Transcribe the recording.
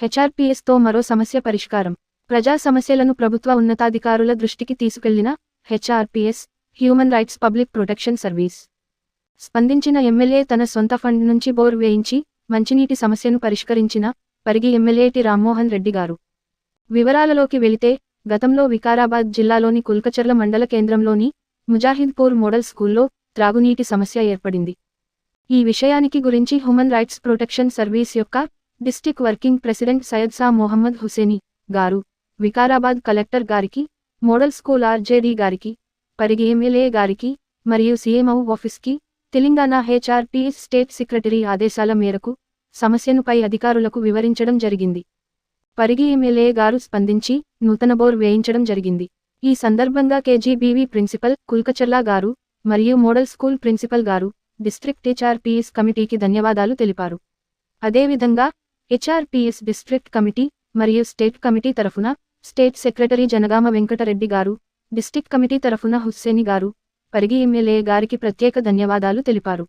హెచ్ఆర్పీఎస్తో మరో సమస్య పరిష్కారం. ప్రజా సమస్యలను ప్రభుత్వ ఉన్నతాధికారుల దృష్టికి తీసుకెళ్ళిన HRPS human rights public protection service. స్పందించిన ఎమ్మెల్యే తన సొంత ఫండ్ నుంచి బోర్ వేయించి మంచినీటి సమస్యను పరిష్కరించిన పరిగి ఎమ్మెల్యేటి రామ్మోహన్ రెడ్డి గారు. వివరాలలోకి వెళితే గతంలో వికారాబాద్ జిల్లాలోని కుల్కచర్ల మండల కేంద్రంలోని ముజాహిద్పూర్ మోడల్ స్కూల్లో త్రాగునీటి సమస్య ఏర్పడింది. ఈ విషయానికి గురించి హ్యూమన్ రైట్స్ ప్రొటెక్షన్ సర్వీస్ యొక్క డిస్టిక్ వర్కింగ్ ప్రెసిడెంట్ సయ్యద్ సా మొహమ్మద్ హుసేని గారు వికారాబాద్ కలెక్టర్ గారికి మోడల్ స్కూల్ ఆర్జేడీ గారికి పరిగి ఎమ్మెల్యే గారికి మరియు సీఎంఓ ఆఫీస్కి తెలంగాణ హెచ్ఆర్టీఎస్ స్టేట్ సెక్రటరీ ఆదేశాల మేరకు సమస్యనుపై అధికారులకు వివరించడం జరిగింది. పరిగి ఎమ్మెల్యే గారు స్పందించి నూతన బోర్ వేయించడం జరిగింది. ఈ సందర్భంగా కేజీబీవీ ప్రిన్సిపల్ కుల్కచర్లా గారు మరియు model school principal garu district HRPS కమిటీకి ధన్యవాదాలు తెలిపారు. అదేవిధంగా హెచ్ఆర్పిఎస్ డిస్ట్రిక్ట్ కమిటీ మరియు స్టేట్ కమిటీ తరఫున state secretary Janagama Venkatareddy garu district committee తరఫున హుస్సేని గారు పరిగి ఎమ్మెల్యే గారికి ప్రత్యేక ధన్యవాదాలు తెలిపారు.